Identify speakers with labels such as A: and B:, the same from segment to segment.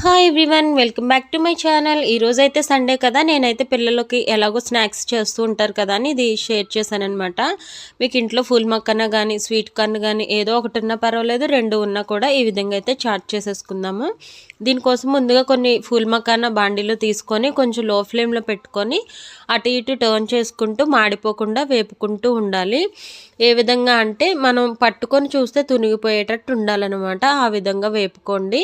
A: Hi everyone welcome back to my channel ఈరోజు అయితే Sunday కదా నేనైతే పిల్లలకి ఎలాగో స్నాక్స్ చేస్తూ ఉంటారు కదా అని ఇది షేర్ చేశాను అనమాట మీకు ఇంట్లో ఫుల్ మక్కన కానీ స్వీట్ కార్న్ కానీ ఏదో ఒకటి ఉన్నా పర్వాలేదు రెండు ఉన్నా కూడా ఈ విధంగా అయితే చాట్ చేసేసుకుందాము. దీనికోసం ముందుగా కొన్ని ఫుల్ మక్కన బాండీలు తీసుకొని కొంచెం లో ఫ్లేమ్లో పెట్టుకొని అటు ఇటు టర్న్ చేసుకుంటూ మాడిపోకుండా వేపుకుంటూ ఉండాలి. ఏ విధంగా అంటే మనం పట్టుకొని చూస్తే తునిగిపోయేటట్టు ఉండాలన్నమాట. ఆ విధంగా వేపుకోండి.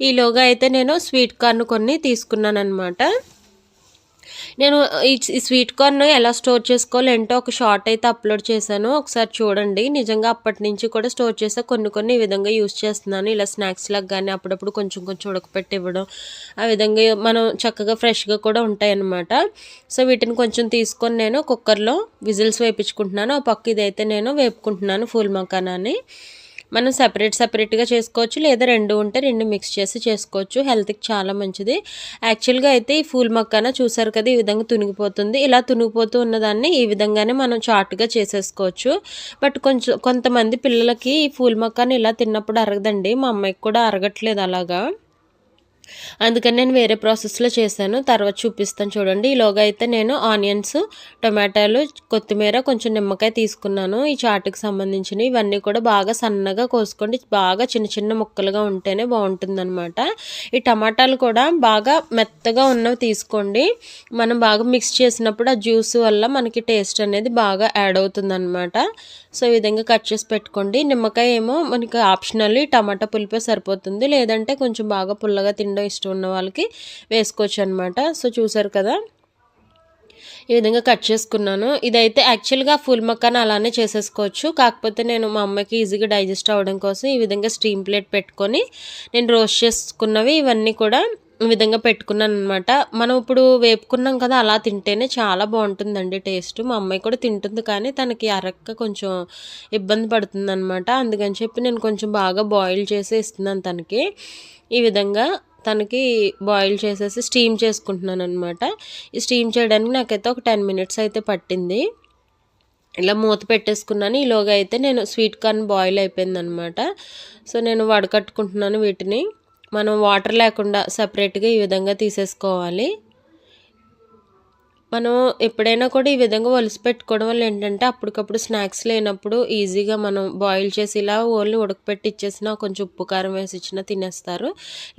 A: ఈలోగా అయితే నేను స్వీట్ కార్న్ కొన్ని తీసుకున్నాను అనమాట నేను ఈ స్వీట్ కార్న్ ఎలా స్టోర్ చేసుకోవాలి ఏంటో ఒక షార్ట్ అయితే అప్లోడ్ చేశాను. ఒకసారి చూడండి. నిజంగా అప్పటి నుంచి కూడా స్టోర్ చేసా కొన్ని కొన్ని ఈ విధంగా యూస్ చేస్తున్నాను. ఇలా స్నాక్స్ లాగా కానీ అప్పుడప్పుడు కొంచెం కొంచెం ఉడకపెట్టి ఇవ్వడం. ఆ విధంగా మనం చక్కగా ఫ్రెష్గా కూడా ఉంటాయి అన్నమాట సో వీటిని కొంచెం తీసుకొని నేను కుక్కర్లో విజిల్స్ వేయించుకుంటున్నాను ఆ పక్క ఇదైతే నేను వేపుకుంటున్నాను ఫుల్ మకానాన్ని. మనం సపరేట్ సపరేట్గా చేసుకోవచ్చు లేదా రెండు ఉంటే రెండు మిక్స్ చేసి చేసుకోవచ్చు. హెల్త్కి చాలా మంచిది. యాక్చువల్గా అయితే ఈ ఫూల్ మొక్కన చూసారు కదా ఈ విధంగా తునిగిపోతుంది. ఇలా తునిగిపోతూ ఉన్నదాన్ని ఈ విధంగానే మనం చాటుగా చేసేసుకోవచ్చు. బట్ కొంచెం కొంతమంది పిల్లలకి ఈ ఫూల్ మొక్కను ఇలా తిన్నప్పుడు అరగదండి. మా అమ్మాయికి కూడా అరగట్లేదు అలాగా. అందుకని నేను వేరే ప్రాసెస్లో చేశాను. తర్వాత చూపిస్తాను చూడండి. ఈలోగా అయితే నేను ఆనియన్స్ టొమాటోలు కొత్తిమీర కొంచెం నిమ్మకాయ తీసుకున్నాను. ఈ చాటుకు సంబంధించినవి ఇవన్నీ కూడా బాగా సన్నగా కోసుకోండి బాగా చిన్న చిన్న ముక్కలుగా ఉంటేనే బాగుంటుందన్నమాట. ఈ టమాటాలు కూడా బాగా మెత్తగా ఉన్నవి తీసుకోండి. మనం బాగా మిక్స్ చేసినప్పుడు ఆ జ్యూస్ వల్ల మనకి టేస్ట్ అనేది బాగా యాడ్ అవుతుందన్నమాట. సో ఈ విధంగా కట్ చేసి పెట్టుకోండి. నిమ్మకాయ ఏమో మనకి ఆప్షనల్. టమాటా పులిపే సరిపోతుంది. లేదంటే కొంచెం బాగా పుల్లగా తినడం ఇష్టం ఉన్న వాళ్ళకి వేసుకోవచ్చు అనమాట సో చూసారు కదా? ఈ విధంగా కట్ చేసుకున్నాను. ఇదైతే యాక్చువల్గా ఫుల్ మక్కన అలానే చేసేసుకోవచ్చు. కాకపోతే నేను మా అమ్మకి ఈజీగా డైజెస్ట్ అవ్వడం కోసం ఈ విధంగా స్టీమ్ ప్లేట్ పెట్టుకొని నేను రోస్ట్ చేసుకున్నవి ఇవన్నీ కూడా ఈ విధంగా పెట్టుకున్నాను అనమాట మనం ఇప్పుడు వేపుకున్నాం కదా అలా తింటేనే చాలా బాగుంటుందండి టేస్ట్. మా అమ్మాయి కూడా తింటుంది కానీ తనకి అరక్క కొంచెం ఇబ్బంది పడుతుంది అనమాట అందుకని చెప్పి నేను కొంచెం బాగా బాయిల్ చేసి ఇస్తున్నాను తనకి. ఈ విధంగా తనకి బాయిల్ చేసేసి స్టీమ్ చేసుకుంటున్నాను అనమాట ఈ స్టీమ్ చేయడానికి నాకైతే ఒక టెన్ మినిట్స్ అయితే పట్టింది. ఇలా మూత పెట్టేసుకున్నాను. ఈలోగా అయితే నేను స్వీట్ కార్న్ బాయిల్ అయిపోయిందనమాట సో నేను వడకట్టుకుంటున్నాను వీటిని. మనం వాటర్ లేకుండా సపరేట్గా ఈ విధంగా తీసేసుకోవాలి. మనం ఎప్పుడైనా కూడా ఈ విధంగా ఒలిసి పెట్టుకోవడం వల్ల ఏంటంటే అప్పటికప్పుడు స్నాక్స్ లేనప్పుడు ఈజీగా మనం బాయిల్ చేసి ఇలా ఓన్లీ ఉడకపెట్టి ఇచ్చేసినా కొంచెం ఉప్పు కారం వేసి ఇచ్చినా తినేస్తారు.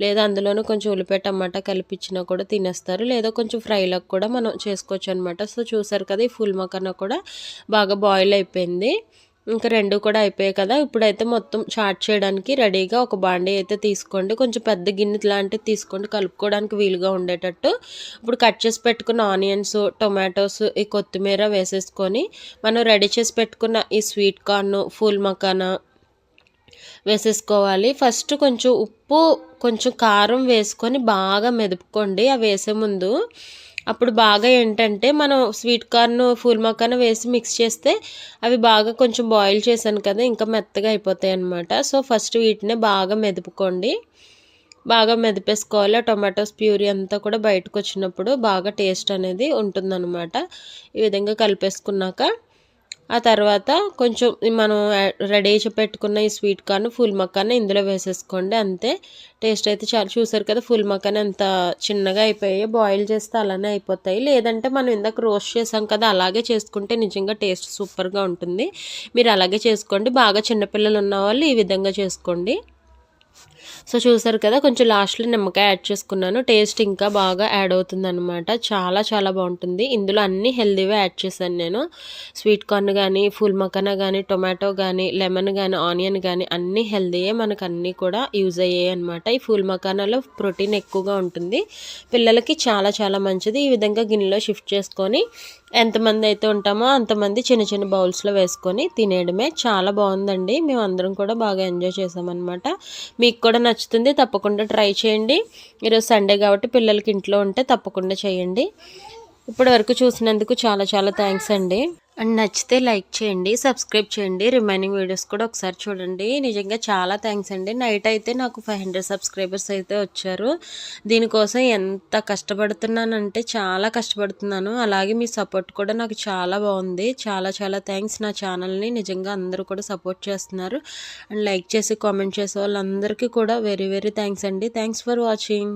A: లేదా అందులోనూ కొంచెం ఉల్లిపాయ టమాటా కలిపిచ్చినా కూడా తినేస్తారు. లేదా కొంచెం ఫ్రైలకు కూడా మనం చేసుకోవచ్చు అనమాట సో చూసారు కదా ఈ ఫుల్ మకన్నా కూడా బాగా బాయిల్ అయిపోయింది. ఇంకా రెండు కూడా అయిపోయాయి కదా. ఇప్పుడైతే మొత్తం చాట్ చేయడానికి రెడీగా ఒక బాండీ అయితే తీసుకోండి. కొంచెం పెద్ద గిన్నె లాంటివి తీసుకోండి. కలుపుకోవడానికి వీలుగా ఉండేటట్టు. ఇప్పుడు కట్ చేసి పెట్టుకున్న ఆనియన్స్ టొమాటోస్ ఈ కొత్తిమీర వేసేసుకొని మనం రెడీ చేసి పెట్టుకున్న ఈ స్వీట్ కార్న్ ఫుల్ మకానా వేసేసుకోవాలి. ఫస్ట్ కొంచెం ఉప్పు కొంచెం కారం వేసుకొని బాగా మెదుపుకోండి. అవి వేసే ముందు అప్పుడు బాగా ఏంటంటే మనం స్వీట్ కార్న్ ఫూల్ మకాన వేసి మిక్స్ చేస్తే అవి బాగా కొంచెం బాయిల్ చేశాను కదా ఇంకా మెత్తగా అయిపోతాయి అనమాట సో ఫస్ట్ వీటిని బాగా మెదుపుకోండి. బాగా మెదిపేసుకోవాలి. టొమాటోస్ ప్యూరీ అంతా కూడా బయటకు వచ్చినప్పుడు బాగా టేస్ట్ అనేది ఉంటుందన్నమాట. ఈ విధంగా కలిపేసుకున్నాక ఆ తర్వాత కొంచెం మనం రెడీ పెట్టుకున్న ఈ స్వీట్ కార్న్ ఫుల్ మక్కాన్ని ఇందులో వేసేసుకోండి అంతే. టేస్ట్ అయితే చాలా చూసారు కదా ఫుల్ మక్కన్ ఎంత చిన్నగా అయిపోయాయి బాయిల్ చేస్తే అలానే అయిపోతాయి. లేదంటే మనం ఇందాక రోస్ట్ చేసాం కదా అలాగే చేసుకుంటే నిజంగా టేస్ట్ సూపర్గా ఉంటుంది. మీరు అలాగే చేసుకోండి బాగా చిన్నపిల్లలు ఉన్న వాళ్ళు ఈ విధంగా చేసుకోండి. సో చూసారు కదా కొంచెం లాస్ట్లో నిమ్మకాయ యాడ్ చేసుకున్నాను. టేస్ట్ ఇంకా బాగా యాడ్ అవుతుంది అనమాట చాలా చాలా బాగుంటుంది. ఇందులో అన్ని హెల్దీవే యాడ్ చేశాను నేను. స్వీట్ కార్న్ కానీ ఫుల్ మకానా కానీ టొమాటో కానీ లెమన్ కానీ ఆనియన్ కానీ అన్నీ హెల్దీయే మనకు అన్నీ కూడా యూజ్ అయ్యాయి అనమాట ఈ ఫుల్ మకానాలో ప్రోటీన్ ఎక్కువగా ఉంటుంది. పిల్లలకి చాలా చాలా మంచిది. ఈ విధంగా గిన్నెలో షిఫ్ట్ చేసుకొని ఎంతమంది అయితే ఉంటామో అంతమంది చిన్న చిన్న బౌల్స్లో వేసుకొని తినేయడమే. చాలా బాగుందండి. మేము అందరం కూడా బాగా ఎంజాయ్ చేసామన్నమాట మీకు కూడా నచ్చుతుంది తప్పకుండా ట్రై చేయండి. ఈరోజు సండే కాబట్టి పిల్లలకి ఇంట్లో ఉంటే తప్పకుండా చేయండి. ఇప్పటి వరకు చూసినందుకు చాలా చాలా థ్యాంక్స్ అండి. అండ్ నచ్చితే లైక్ చేయండి సబ్స్క్రైబ్ చేయండి రిమైనింగ్ వీడియోస్ కూడా ఒకసారి చూడండి. నిజంగా చాలా థ్యాంక్స్ అండి. నైట్ అయితే నాకు ఫైవ్ హండ్రెడ్ సబ్స్క్రైబర్స్ అయితే వచ్చారు. దీనికోసం ఎంత కష్టపడుతున్నానంటే చాలా కష్టపడుతున్నాను. అలాగే మీ సపోర్ట్ కూడా నాకు చాలా బాగుంది. చాలా చాలా థ్యాంక్స్ నా ఛానల్ని నిజంగా అందరూ కూడా సపోర్ట్ చేస్తున్నారు. అండ్ లైక్ చేసి కామెంట్ చేసే వాళ్ళందరికీ కూడా వెరీ వెరీ థ్యాంక్స్ అండి. Thanks for watching